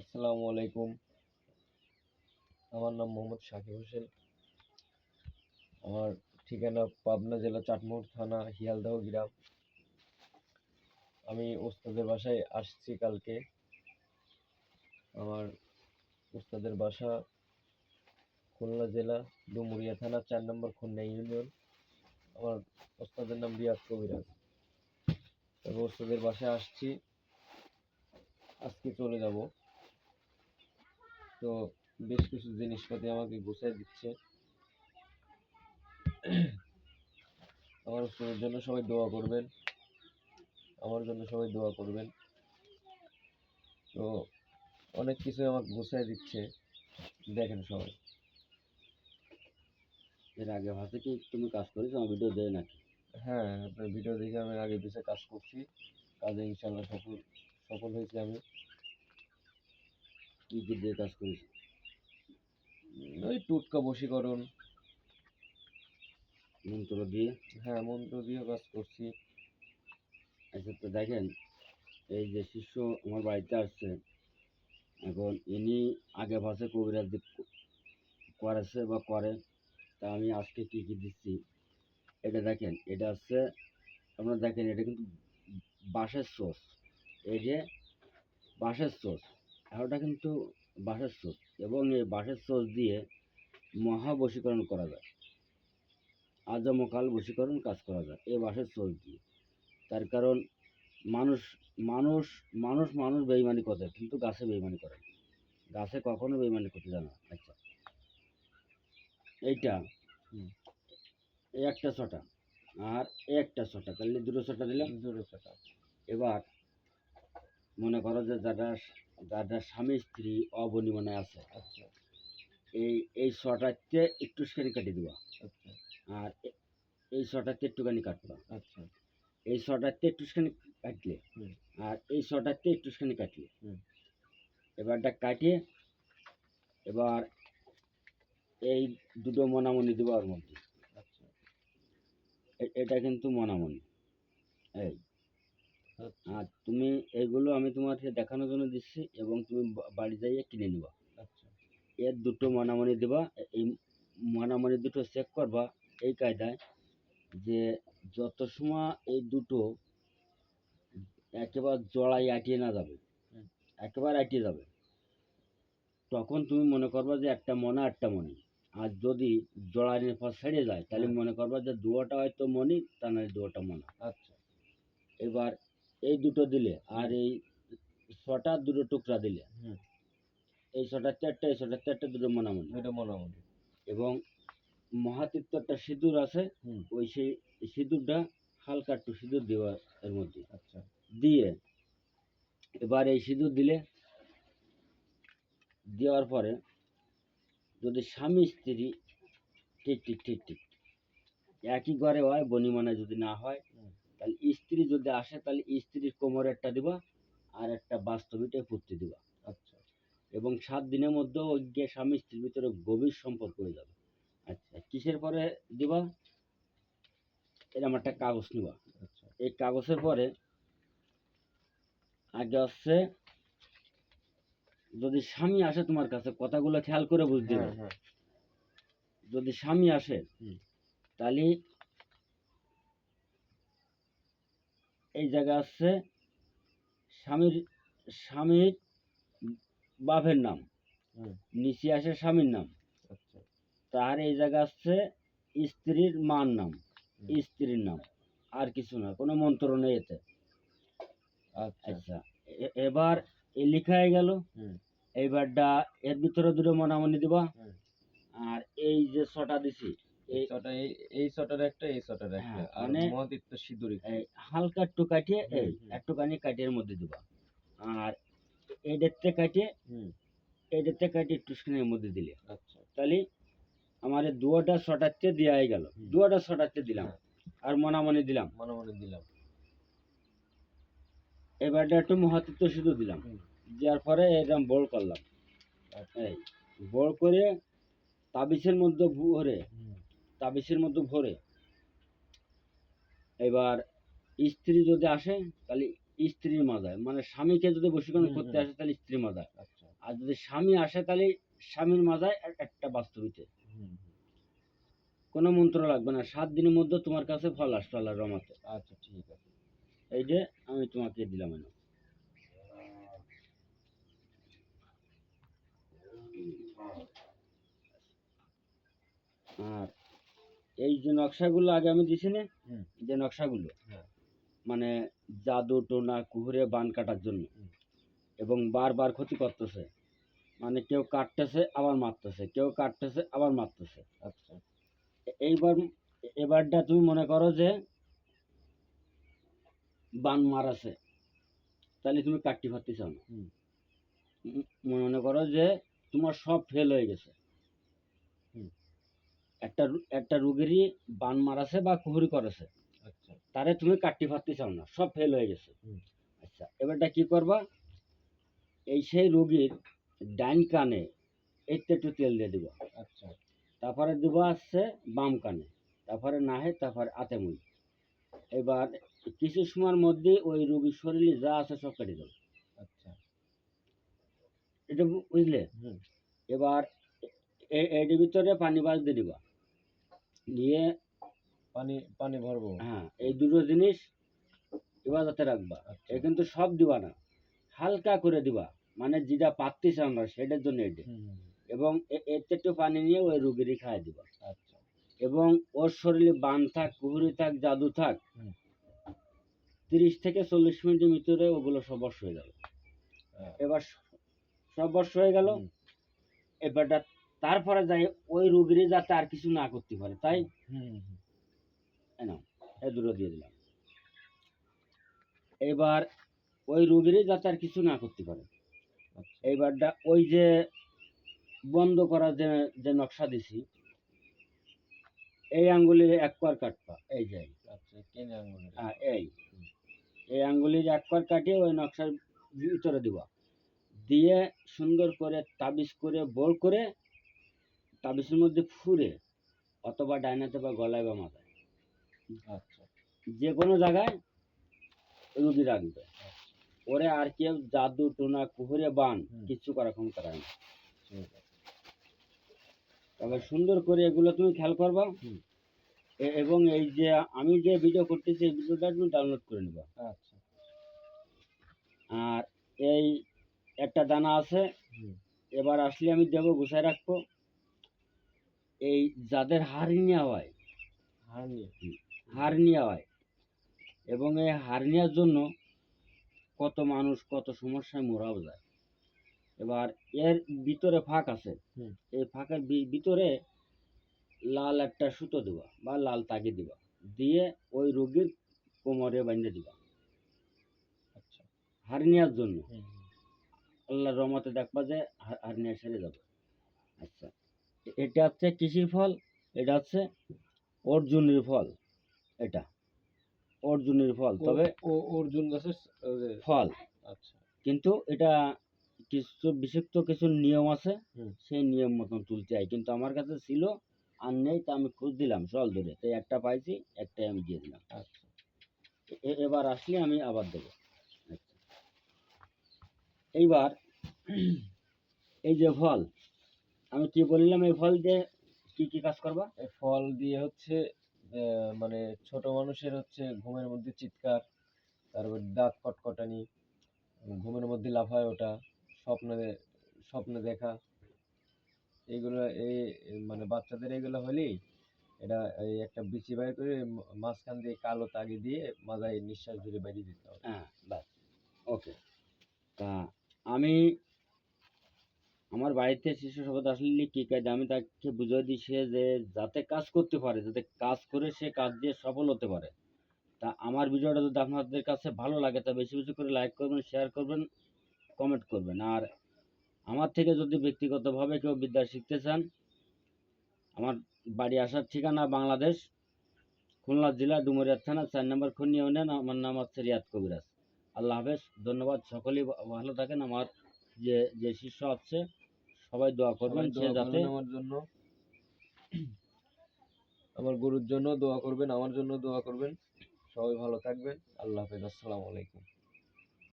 আসসালামু আলাইকুম। আমার নাম মোহাম্মদ শাকিব হোসেন। আমার ঠিকানা পাবনা জেলা চাটমোহর থানা হিয়ালদাহ গ্রাম। আমি ওস্তাদের বাসায় আসছি কালকে। আমার ওস্তাদের বাসা খুলনা জেলা, ডুমুরিয়া থানা, চার নম্বর খুলনা ইউনিয়ন। আমার ওস্তাদের নাম রিয়াজ কবিরাজ। তবে ওস্তাদের বাসায় আসছি। আজকে চলে যাব। তো বেশ কিছু জিনিসপাতি আমাকে গুছিয়ে দিচ্ছে। আমার জন্য সবাই দোয়া করবেন। আমার জন্য সবাই দোয়া করবেন। তো অনেক কিছু আমাকে গুছিয়ে দিচ্ছে। দেখেন সবাই। এর আগে ভাষা কি তুমি কাজ করেছ আমার ভিডিও দেয় নাকি? হ্যাঁ আপনার ভিডিও দেখে আমি আগে পিছিয়ে কাজ করছি। কাজে ইনশাল্লাহ সফল সফল হয়েছি আমি। কি কি দিয়ে কাজ করেছ উম, ওই টুটকা বশীকরণ। মন্ত্র দিয়ে? হ্যাঁ মন্ত্র দিয়ে কাজ করছি। আচ্ছা তো দেখেন এই যে শিষ্য আমার বাড়িতে আসছে এখন ইনি আগে ভাষে কবিরাজ করেছে বা করে তা আমি আজকে কি কি দিচ্ছি? এটা দেখেন এটা হচ্ছে আপনারা দেখেন এটা কিন্তু বাঁশের সোস। এই যে বাঁশের সোস। ওটা কিন্তু বাঁশের সোস এবং এই বাঁশের সোস দিয়ে মহা বশীকরণ করা যায়। আজমকাল বশীকরণ কাজ করা যায় এই বাঁশের সোস দিয়ে। তার কারণ মানুষ মানুষ মানুষ মানুষ বেইমানি করে কিন্তু গাছে বেইমানি করে গাছে কখনো বেইমানি করতে জানে না। আচ্ছা। এইটা এই একটা ছটা আর একটা ছটা তাহলে দুটো ছটা দিলাম। দুটো ছটা। এবার মনে করো যে যারা যারা স্বামী স্ত্রী অবনিমনে আছে। আচ্ছা এই এই ছটাতে একটুখানি কাটিয়ে দেওয়া আচ্ছা। আর এই ছটাতে একটুখানি কাটবা। আচ্ছা এই ছটাতে একটুখানি কাটলে। আর এই ছটাতে একটুখানি কাটলে। এবারটা কাটিয়ে এবার এই দুটো মনামনি দেবো ওর মধ্যে। আচ্ছা। এটা কিন্তু মনামনি। এই। আচ্ছা আর তুমি এগুলো আমি তোমাকে দেখানোর জন্য দিচ্ছি এবং তুমি বাড়ি যাইয়ে কিনে নিবা। আচ্ছা। এর দুটো মনামনি দেবা এই মনামনি দুটো চেক করবা এই কায়দায় যে যত সময় এই দুটো একেবারে জড়াই আটিয়ে না যাবে একেবারে আটিয়ে যাবে তখন তুমি মনে করবা যে একটা মনা একটা মনি। আর যদি জড়াইয়ের পর ছেড়ে যায় তাহলে হ্যাঁ। মনে করবা যে দুয়াটা হয়তো মনি তা নয় দুয়াটা মনা। আচ্ছা। এবার এই দুটো দিলে আর এই ছটা দুটো টুকরা দিলে। এই ছটা চারটা এই ছটা চারটা দুটো মনামনি। এটা মোটামুটি এবং মহাতীর্থ একটা সিঁদুর আছে ওই সেই সিঁদুরটা হালকা একটু সিঁদুর দেওয়া এর মধ্যে। আচ্ছা। দিয়ে এবার এই সিঁদুর দিলে দেওয়ার পরে যদি স্বামী স্ত্রী ঠিক ঠিক ঠিক ঠিক একই ঘরে হয় বনিমানা যদি না হয়। তাহলে স্ত্রী যদি আসে তাহলে স্ত্রীর কোমরে একটা দিবা আর একটা বাস্তবিটা পুঁততে দিবা। আচ্ছা। এবং সাত দিনের মধ্যে গিয়ে স্বামী স্ত্রীর ভিতরে গভীর সম্পর্ক হয়ে যাবে। আচ্ছা। কিসের পরে দিবা? এরকম একটা কাগজ নিবা। আচ্ছা। এই কাগজের পরে আগে হচ্ছে যদি স্বামী আসে তোমার কাছে কথাগুলো খেয়াল করে বুঝতে হ্যাঁ হবে। হ্যাঁ। যদি স্বামী আসে। তাহলে এই জায়গা আসছে। স্বামীর স্বামীর বাপের নাম। নিচে আসে স্বামীর নাম। আচ্ছা। তার এই জায়গা আসছে স্ত্রীর মার নাম। স্ত্রীর নাম। আর কিছু না কোনো মন্ত্র নেই এতে। আচ্ছা। আচ্ছা এবার এ লেখা হয়ে গেল। এইবারটা এর ভিতরে দুটো মনামনি দিবা। আর এই যে ছটা দিছি এই ছটা এই এই ছটার একটা এই ছটার একটা। হ্যাঁ, আর মানে- সিঁদুরি হালকা একটু কাটিয়ে এই একটুখানি কাটিয়ে এর মধ্যে দিবা। আর এডেরতে কাটিয়ে হুম। কাটিয়ে একটুখানি এর মধ্যে দিলে। আচ্ছা। তাহলে দুয়াটা ছটাতে গেল। হুম। দুয়াটা ছটাতে দিলাম। হ্যাঁ। আর মনামনি দিলাম। মনে মনে দিলাম। এবারটা একটু মহাতীর্থ শুধু দিলাম। দেওয়ার পরে এরকম বড় করলাম। আচ্ছা। এই বড় করে তাবিজের মধ্যে ভরে তাবিজের মধ্যে ভরে। এবার স্ত্রী যদি আসে তাহলে স্ত্রীর মাজায়। মানে স্বামীকে যদি বশীকরণ করতে আসে তাহলে স্ত্রীর মাজায়। আচ্ছা। আর যদি স্বামী আসে তাহলে স্বামীর মাথায় এ- একটা বাস্তবিতে। কোনো মন্ত্র লাগবে না। সাত দিনের মধ্যে তোমার কাছে ফল আসবে আল্লাহর রহমতে। আচ্ছা ঠিক আছে। এই যে আমি তোমাকে দিলাম এনে। আর এই যে নকশাগুলো আগে আমি দিছি না যে নকশাগুলো হ্যাঁ। মানে জাদু টোনা কুহুরে বান কাটার জন্য। এবং বারবার ক্ষতি করতেছে। মানে কেউ কাটতেছে আবার মারতেছে। কেউ কাটতেছে আবার মারতেছে। আচ্ছা। এইবার এবারটা তুমি মনে করো যে বান মারাছে। তাহলে তুমি কাটতে পারতে চাও না। মনে করো যে তোমার সব ফেল হয়ে গেছে। একটা একটা রুগীরই বান মারাছে বা কুহুরি করেছে। আচ্ছা। তারে তুমি কাটতে পারতে চাও না সব ফেল হয়ে গেছে। আচ্ছা এবারটা কি করবা? এই সেই রোগীর ডাইন কানে একটু একটু তেল দিয়ে দিবা। আচ্ছা। তারপরে দিব আসছে বাম কানে তারপরে নাহে তারপরে আতে মুই এবার কিছু সময়ের মধ্যে ওই রোগীর শরীরে যা আছে সব কেটে যাবে আচ্ছা। এটা বুঝলে? এবার এ- এর ভিতরে পানি বাজ দিয়ে দিবা। দিয়ে পানি পানি ভরবো। হ্যাঁ এই দুটো জিনিস যাতে রাখবা। আচ্ছা। এ কিন্তু সব দিবা না। হালকা করে দিবা। মানে যেটা পাচ্ছিস আমরা সেটার জন্য এটা। এবং এতে একটু পানি নিয়ে ওই রুগীরই খাইয়ে দিবা। আচ্ছা। এবং ওর শরীরে বান থাক কুহুরি থাক জাদু থাক তিরিশ থেকে চল্লিশ মিনিটের ভিতরে ওগুলো সব বশ হয়ে গেল। হ্যাঁ, এবার সব বশ হয়ে গেল। এবারটা তারপরে যাই ওই রুগীরই যাতে আর কিছু না করতে পারে তাই? এই দুটো দিয়ে দিলাম। এবার ওই রুগীরই যাতে আর কিছু না করতে পারে। আচ্ছা। এইবারটা ওই যে বন্ধ করা যে যে নকশা দিছি এই আঙ্গুলির এক পার কাটপা এই যে। আচ্ছা হ্যাঁ এই। এই আঙ্গুলির এক পার কাটিয়ে ওই নকশার ভিতরে দিবা। দিয়ে সুন্দর করে তাবিজ করে বোর করে তাবিজের মধ্যে ফুরে অথবা ডাইনাতে বা গলায় বা মাথায়। আচ্ছা। যে কোনো জায়গায় রুগী রাখবে। ওরে আর কেউ জাদু টোনা কুহুরে বান হুম। কিচ্ছু করা ক্ষমতা রাখে না। তবে সুন্দর করে এগুলো তুমি খেয়াল করবা। এবং এই যে আমি যে ভিডিও করতেছি এই ভিডিওটা তুমি ডাউনলোড করে নিবা। আচ্ছা। আর এই একটা দানা আছে এবার আসলে আমি দেবো গুছায় রাখব। এই যাদের হার্নিয়া হয় হারনি হার্নিয়া হয় এবং এই হার্নিয়ার জন্য কত মানুষ কত সমস্যায় মোরাও যায়। এবার এর ভিতরে ফাঁক আছে। এই ফাঁকের ভিতরে লাল একটা সুতো দিবা বা লাল তাগি দিবা। দিয়ে ওই রোগীর কোমরে বাঁধে দিবা। আচ্ছা। হার্নিয়ার জন্য। আল্লাহর রহমতে দেখবা যে হার- হার্নিয়া সেরে যাবে। আচ্ছা। এটা হচ্ছে কৃষির ফল এটা হচ্ছে অর্জুনের ফল এটা অর্জুনের ফল তবে ও অর্জুন গাছের ফল। আচ্ছা। কিন্তু এটা কিছু বিশেষত কিছু নিয়ম আছে সেই নিয়ম মতন তুলতে হয়। কিন্তু আমার কাছে ছিল আর নেই তা আমি খুঁজ দিলাম জল ধরে। তাই একটা পাইছি একটাই আমি দিয়ে দিলাম। আচ্ছা। এবার আসলে আমি আবার দেবো। আচ্ছা। এইবার এই যে ফল আমি কি বললাম এই ফল দিয়ে কি কি কাজ করবা? এই ফল দিয়ে হচ্ছে মানে ছোট মানুষের হচ্ছে ঘুমের মধ্যে চিৎকার তারপর দাঁত কটকটানি ঘুমের মধ্যে লাফায় ওঠা স্বপ্নে স্বপ্নে দেখা। এইগুলো এই এই মানে বাচ্চাদের এগুলো হলেই এটা এই একটা বিচি বাইর করে মাঝখান দিয়ে কালো তাগি দিয়ে মাথায় নিঃশ্বাস ধরে বেরিয়ে দিতে হবে। হ্যাঁ বাস ওকে তা আমি আমার বাড়িতে শিশু সভাতে আসলে কি কাজ আমি তাকে বুঝিয়ে দিই সে যে যাতে কাজ করতে পারে, যাতে কাজ করে সে কাজ দিয়ে সফল হতে পারে। তা আমার ভিডিওটা যদি আপনাদের কাছে ভালো লাগে, তা বেশি বেশি করে লাইক করবেন শেয়ার করবেন কমেন্ট করবেন। আর আমার থেকে যদি ব্যক্তিগতভাবে কেউ বিদ্যা শিখতে চান, আমার বাড়ি আসার ঠিকানা বাংলাদেশ, খুলনা জেলা, ডুমুরিয়া থানা, চার নম্বর খুনি ইউনিয়ন, আমার নাম হচ্ছে রিয়াদ কবিরাজ। আল্লাহ হাফেজ, ধন্যবাদ, সকলেই ভালো থাকেন। আমার যে যে শিষ্য আছে সবাই দোয়া করবেন সে যাতে আমার জন্য। আমার গরুর জন্য দোয়া করবেন আমার জন্য দোয়া করবেন। সবাই ভালো থাকবেন। আল্লাহ হাফেজ আসসালামু আলাইকুম।